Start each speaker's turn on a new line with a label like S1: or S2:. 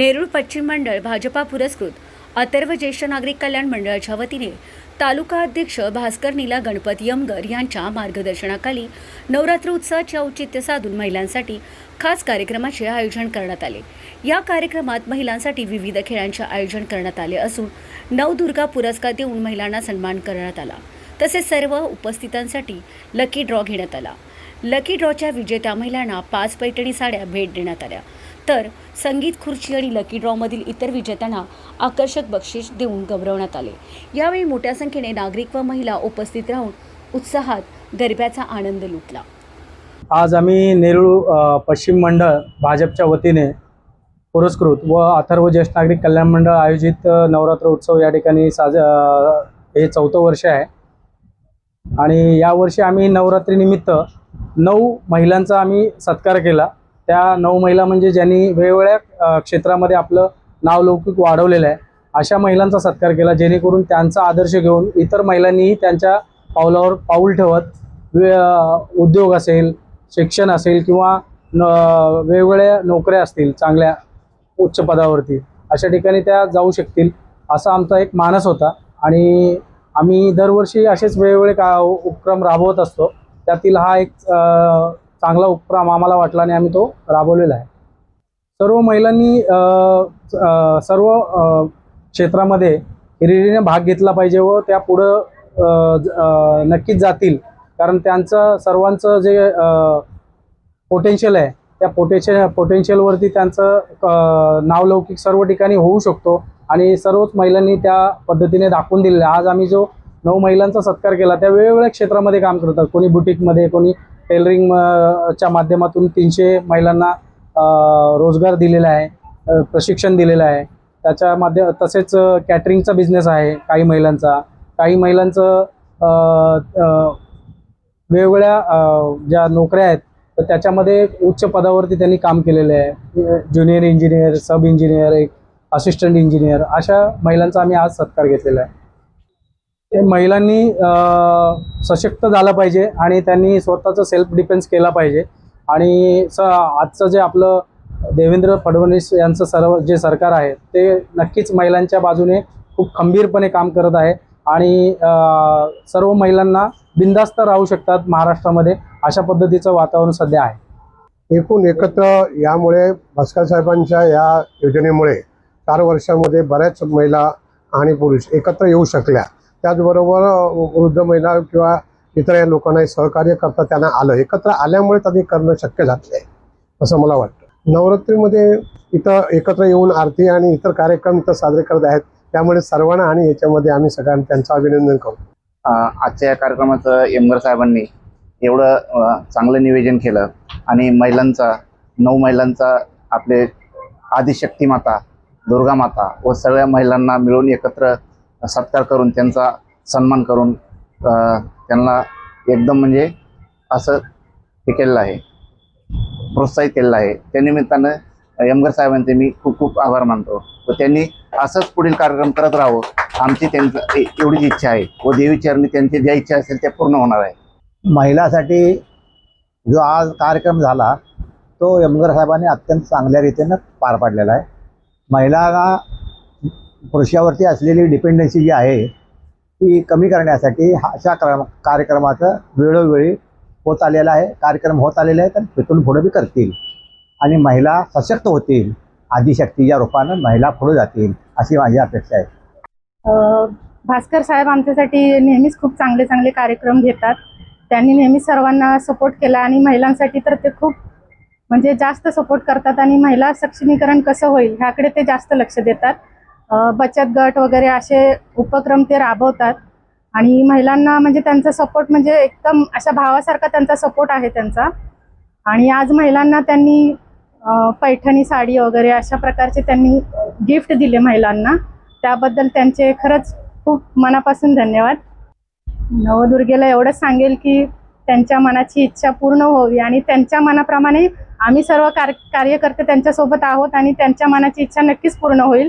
S1: नेरूळ पश्चिम मंडळ भाजपा पुरस्कृत. अथर्व ज्येष्ठ नागरिक कल्याण मंडळाच्या वतीने तालुका अध्यक्ष भास्कर नीला गणपत यमगर यांच्या मार्गदर्शनाखाली नवरात्र उत्सवाचे औचित्य साधून महिलांसाठी खास कार्यक्रमाचे आयोजन करण्यात आले. या कार्यक्रमात महिलांसाठी विविध खेळांचे आयोजन करण्यात आले असून नवदुर्गा पुरस्कार देऊन महिलांना सन्मान करण्यात आला. तसेच सर्व उपस्थितांसाठी लकी ड्रॉ घेण्यात आला. लकी ड्रॉच्या विजेत्या महिलांना पाच पैठणी साड्या भेट देण्यात आल्या. तर संगीत खुर्ची आणि लकी ड्रॉमधील इतर विजेत्यांना आकर्षक बक्षीस देऊन गौरवण्यात आले. यावेळी मोठ्या संख्येने नागरिक व महिला उपस्थित राहून उत्साहात गरब्याचा आनंद लुटला.
S2: आज आम्ही नेरूळ पश्चिम मंडळ भाजपच्या वतीने पुरस्कृत व अथर्व ज्येष्ठ नागरिक कल्याण मंडळ आयोजित नवरात्र उत्सव या ठिकाणी साज हे चौथं वर्ष आहे. आणि यावर्षी आम्ही नवरात्रीनिमित्त नऊ महिलांचा आम्ही सत्कार केला. त्या नऊ महिला म्हणजे ज्यांनी वेगवेगळ्या क्षेत्रामध्ये आपलं नावलौकिक वाढवलेलं आहे अशा महिलांचा सत्कार केला जेणेकरून त्यांचा आदर्श घेऊन इतर महिलांनीही त्यांच्या पावलावर पाऊल ठेवत वे उद्योग असेल शिक्षण असेल किंवा न वेगवेगळ्या नोकऱ्या असतील चांगल्या उच्च पदावरती अशा ठिकाणी त्या जाऊ शकतील असा आमचा एक मानस होता. आणि आम्ही दरवर्षी असेच वेगवेगळे का उपक्रम राबवत असतो. त्यातील हा एक चांगला उपक्रम आम्हाला वाटला आणि आम्ही तो राबवलेला आहे. सर्व महिलांनी सर्व क्षेत्रामध्ये हिरिरीने भाग घेतला पाहिजे व त्या पुढं ज- नक्कीच जातील. कारण त्यांचं सर्वांचं जे पोटेन्शियल आहे त्या पोटेन्शियल पोटेन्शियलवरती त्यांचं नावलौकिक सर्व ठिकाणी होऊ शकतो आणि सर्वच महिलांनी त्या पद्धतीने दाखवून दिलेलं आहे. आज आम्ही जो नऊ महिलांचा सत्कार केला त्या वेगवेगळ्या क्षेत्रामध्ये काम करतात. कोणी बुटीकमध्ये कोणी टेलरिंग च्या माध्यमातून तीनशे महिलांना रोजगार दिलेला आहे प्रशिक्षण दिलेलं आहे. त्याच्या माध्य तसेच कॅटरिंगचा बिझनेस आहे काही महिलांचा. काही महिलांचं वेगवेगळ्या ज्या नोकऱ्या आहेत तर त्याच्यामध्ये उच्च पदावरती त्यांनी काम केलेलं आहे. ज्युनियर इंजिनियर सब इंजिनियर एक असिस्टंट इंजिनियर अशा महिलांचा आम्ही आज सत्कार घेतलेला आहे. ते महिलांनी सशक्त झालं पाहिजे आणि त्यांनी स्वतःचं सेल्फ डिफेन्स केला पाहिजे. आणि स आजचं जे आपलं देवेंद्र फडणवीस यांचं सर्व जे सरकार आहे ते नक्कीच महिलांच्या बाजूने खूप खंबीरपणे काम करत आहे. आणि सर्व महिलांना बिंदास्त राहू शकतात महाराष्ट्रामध्ये अशा पद्धतीचं वातावरण सध्या आहे.
S3: एकूण एकत्र यामुळे भास्कर साहेबांच्या या योजनेमुळे चार वर्षामध्ये बऱ्याच महिला आणि पुरुष एकत्र येऊ शकल्या. त्याचबरोबर वृद्ध महिला किंवा इतर या लोकांना सहकार्य करता त्यांना आलं. एकत्र आल्यामुळे त्यांनी करणं शक्य झालं आहे असं मला वाटतं. नवरात्रीमध्ये इथं एकत्र येऊन आरती आणि इतर कार्यक्रम इथं साजरे करत आहेत. त्यामुळे सर्वांना आणि याच्यामध्ये आम्ही सगळ्यांना त्यांचं अभिनंदन करू.
S4: आजच्या या कार्यक्रमाचं एमगर साहेबांनी एवढं चांगलं नियोजन केलं आणि महिलांचा नऊ महिलांचा आपले आदिशक्ती माता दुर्गा माता व सगळ्या महिलांना मिळून एकत्र सत्कार करून त्यांचा सन्मान करून त्यांना एकदम म्हणजे असं हे केलेलं आहे. प्रोत्साहित केलेलं आहे. त्या निमित्तानं यमगर साहेबांचे मी खूप खूप आभार मानतो. व त्यांनी असंच पुढील कार्यक्रम करत राहावं आमची त्यांचं एवढीच इच्छा आहे. व देवी चरणी त्यांची ज्या इच्छा असेल त्या पूर्ण होणार आहे.
S5: महिलासाठी जो आज कार्यक्रम झाला तो यमगर साहेबांनी अत्यंत चांगल्या रीतीनं पार पाडलेला आहे. महिलांना पुरुषावरती असलेली डिपेंडन्सी जी आहे ती कमी करण्यासाठी अशा क्रम कार्यक्रमाचं वेळोवेळी होत आलेला आहे. कार्यक्रम होत आलेले आहे तर तिथून पुढे बी करतील. आणि महिला सशक्त होतील आदिशक्तीच्या रूपानं महिला पुढे जातील अशी माझी अपेक्षा आहे.
S6: भास्कर साहेब आमच्यासाठी नेहमीच खूप चांगले चांगले कार्यक्रम घेतात. त्यांनी नेहमी सर्वांना सपोर्ट केला आणि महिलांसाठी तर ते खूप म्हणजे जास्त सपोर्ट करतात आणि महिला सक्षमीकरण कसं होईल ह्याकडे ते जास्त लक्ष देतात. बचत गट वगैरे असे उपक्रम ते राबवतात. आणि महिलांना म्हणजे त्यांचा सपोर्ट म्हणजे एकदम अशा भावासारखा त्यांचा सपोर्ट आहे त्यांचा. आणि आज महिलांना त्यांनी पैठणी साडी वगैरे अशा प्रकारचे त्यांनी गिफ्ट दिले महिलांना. त्याबद्दल त्यांचे खरंच खूप मनापासून धन्यवाद. नवदुर्गेला एवढंच सांगेल की त्यांच्या मनाची इच्छा पूर्ण व्हावी आणि त्यांच्या मनाप्रमाणे आम्ही सर्व कार कार्यकर्ते त्यांच्यासोबत आहोत आणि त्यांच्या मनाची इच्छा नक्कीच पूर्ण होईल.